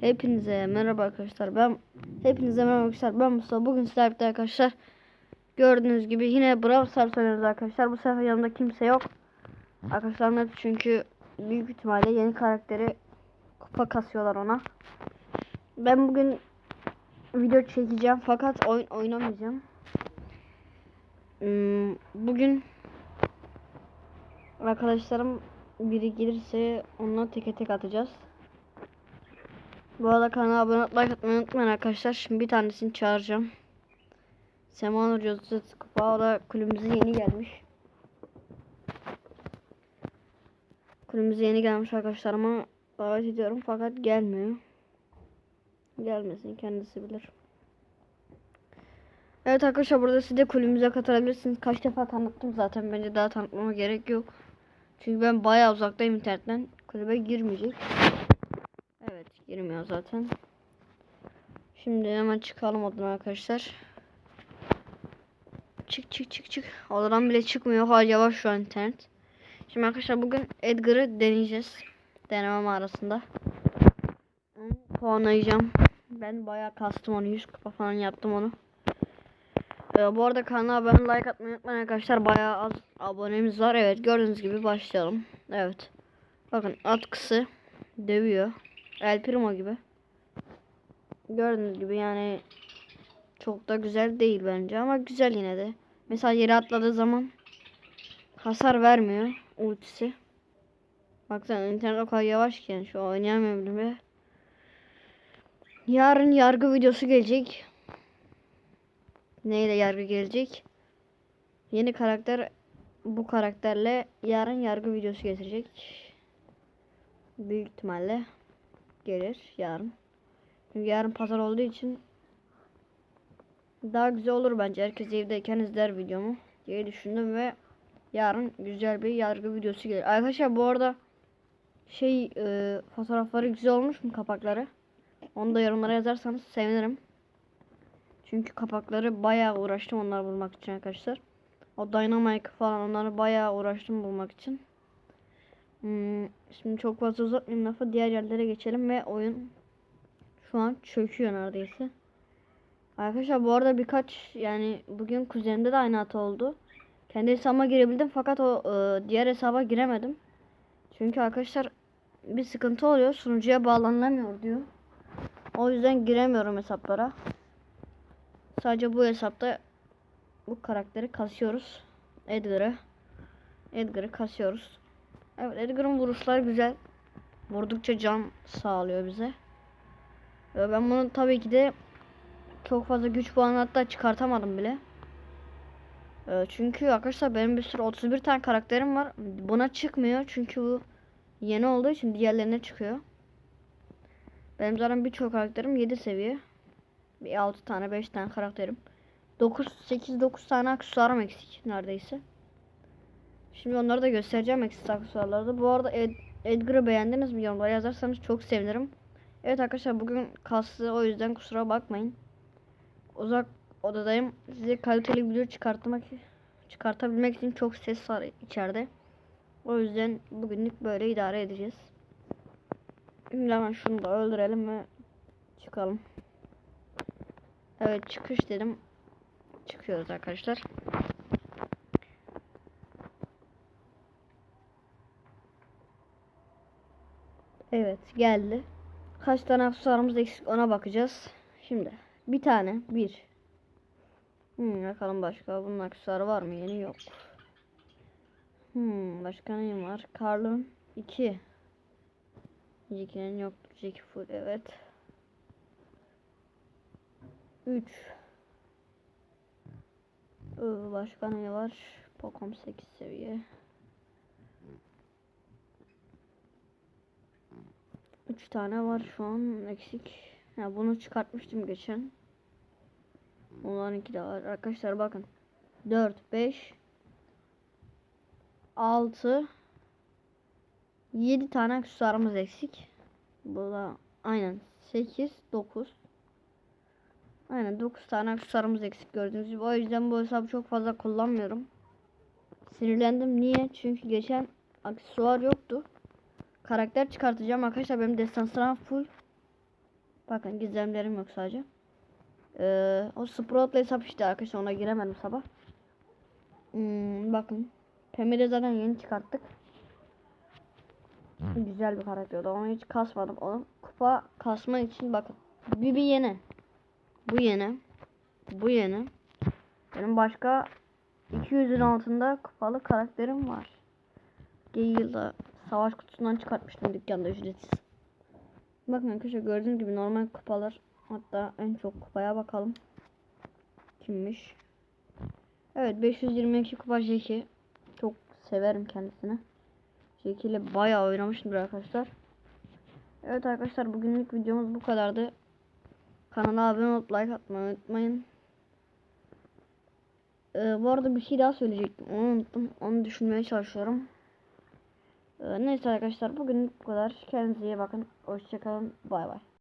Hepinize merhaba arkadaşlar. Ben hepinize merhaba arkadaşlar. Ben Mustafa. Bugün sizlerle arkadaşlar. Gördüğünüz gibi yine Brawl Stars oynuyoruz arkadaşlar. Bu sefer yanımda kimse yok. Arkadaşlar net çünkü büyük ihtimalle yeni karakteri kupa kasıyorlar ona. Ben bugün video çekeceğim fakat oyun oynamayacağım. Hmm, Bugün arkadaşlarım biri gelirse onunla teke tek atacağız. Bu arada kanala abone olup like unutmayın arkadaşlar. Şimdi bir tanesini çağıracağım. Sema Nur Cozut Kupa. O da kulübümüze yeni gelmiş. Kulübümüze yeni gelmiş arkadaşlar ama davet ediyorum fakat gelmiyor. Gelmesin kendisi bilir. Evet arkadaşlar burada siz de kulübümüze katılabilirsiniz. Kaç defa tanıttım zaten bence daha tanıtmama gerek yok. Çünkü ben bayağı uzaktayım internetten. Kulübe girmeyecek. Girmiyor zaten. Şimdi hemen çıkalım odadan arkadaşlar. Çık çık çık çık. Odadan bile çıkmıyor. Hala yavaş şu an internet. Şimdi arkadaşlar bugün Edgar'ı deneyeceğiz. Deneme mağarasında. Puanlayacağım. Ben bayağı kastım onu. 100 kupa falan yaptım onu. Ee, bu arada kanala abone like atmayı unutmayın arkadaşlar. Bayağı az abonemiz var. Evet gördüğünüz gibi başlayalım. Evet. Bakın atkısı dövüyor. El Primo gibi. Gördüğünüz gibi yani çok da güzel değil bence ama güzel yine de. Mesela yere atladığı zaman hasar vermiyor ultisi. Baksana internet o kadar yavaş ki yani şu oynayamıyorum bile. Yarın yargı videosu gelecek. Neyle yargı gelecek? Yeni karakter bu karakterle yarın yargı videosu getirecek. Büyük ihtimalle gelir yarın. Çünkü yarın pazar olduğu için daha güzel olur bence. Herkes evdeyken izler videomu diye düşündüm ve yarın güzel bir yargı videosu gelir. Arkadaşlar bu arada şey e, fotoğrafları güzel olmuş mu kapakları? Onu da yorumlara yazarsanız sevinirim. Çünkü kapakları bayağı uğraştım onları bulmak için arkadaşlar. O Dynamite falan onları bayağı uğraştım bulmak için. Hmm, şimdi çok fazla uzatmayayım lafı. Diğer yerlere geçelim ve oyun şu an çöküyor neredeyse. Arkadaşlar bu arada birkaç yani bugün kuzenimde de aynı hata oldu. Kendi hesabıma girebildim fakat o e, diğer hesaba giremedim. Çünkü arkadaşlar bir sıkıntı oluyor. Sunucuya bağlanamıyor diyor. O yüzden giremiyorum hesaplara. Sadece bu hesapta bu karakteri kasıyoruz. Edgar'ı. Edgar'ı kasıyoruz. Evet Edgar'ın vuruşları güzel. Vurdukça can sağlıyor bize. Ve ben bunu tabii ki de çok fazla güç puanı hatta çıkartamadım bile. Ee, Çünkü arkadaşlar benim bir sürü 31 tane karakterim var. Buna çıkmıyor çünkü bu yeni olduğu için diğerlerine çıkıyor. Benim zaten birçok karakterim 7 seviye. Bir 6 tane 5 tane karakterim. 9 8 9 tane aksesuarım eksik neredeyse. Şimdi onları da göstereceğim eksik aksesuarlarda. Bu arada Ed Edgar'ı beğendiniz mi yorumlara yazarsanız çok sevinirim. Evet arkadaşlar bugün kaslı o yüzden kusura bakmayın. Uzak odadayım. Size kaliteli video çıkartmak çıkartabilmek için çok ses var içeride. O yüzden bugünlük böyle idare edeceğiz. Şimdi hemen şunu da öldürelim ve çıkalım. Evet çıkış dedim. Çıkıyoruz arkadaşlar. Evet geldi. Kaç tane aksesuarımız eksik ona bakacağız. Şimdi bir tane bir. Hmm, bakalım başka bunun aksesuarı var mı? Yeni yok. Hmm, başka neyim var? Karl'ın 2. Jack'in yok. Jack full evet. 3 Başka ne var? Pokom 8 seviye. 3 tane var şu an eksik. Ya bunu çıkartmıştım geçen. Onlarınki de var. Arkadaşlar bakın. 4 5 6 7 tane aksesuarımız eksik. Bu da aynen 8 9 Aynen 9 tane aksesuarımız eksik gördüğünüz gibi. O yüzden bu hesabı çok fazla kullanmıyorum. Sinirlendim. Niye? Çünkü geçen aksesuar yoktu. Karakter çıkartacağım arkadaşlar. Benim destansına full. Bakın gizemlerim yok sadece. Ee, o Sprout'la hesap işte arkadaşlar ona giremedim sabah. Hmm, bakın. Pem'i de zaten yeni çıkarttık. Güzel bir karakter oldu. Onu hiç kasmadım. Onu kupa kasma için bakın. Bir bir yeni. Bu yeni. Bu yeni. Benim başka 200'ün altında kupalı karakterim var. Gale'da savaş kutusundan çıkartmıştım dükkanda ücretsiz. Bakın arkadaşlar gördüğünüz gibi normal kupalar. Hatta en çok kupaya bakalım. Kimmiş? Evet 522 kupa Jeki. Çok severim kendisini. Jeki ile bayağı oynamışımdır arkadaşlar. Evet arkadaşlar bugünlük videomuz bu kadardı. Kanala abone olup like atmayı unutmayın. Ee, bu arada bir şey daha söyleyecektim. Onu unuttum. Onu düşünmeye çalışıyorum. Ee, neyse arkadaşlar bugün bu kadar. Kendinize iyi bakın. Hoşçakalın. Bay bay.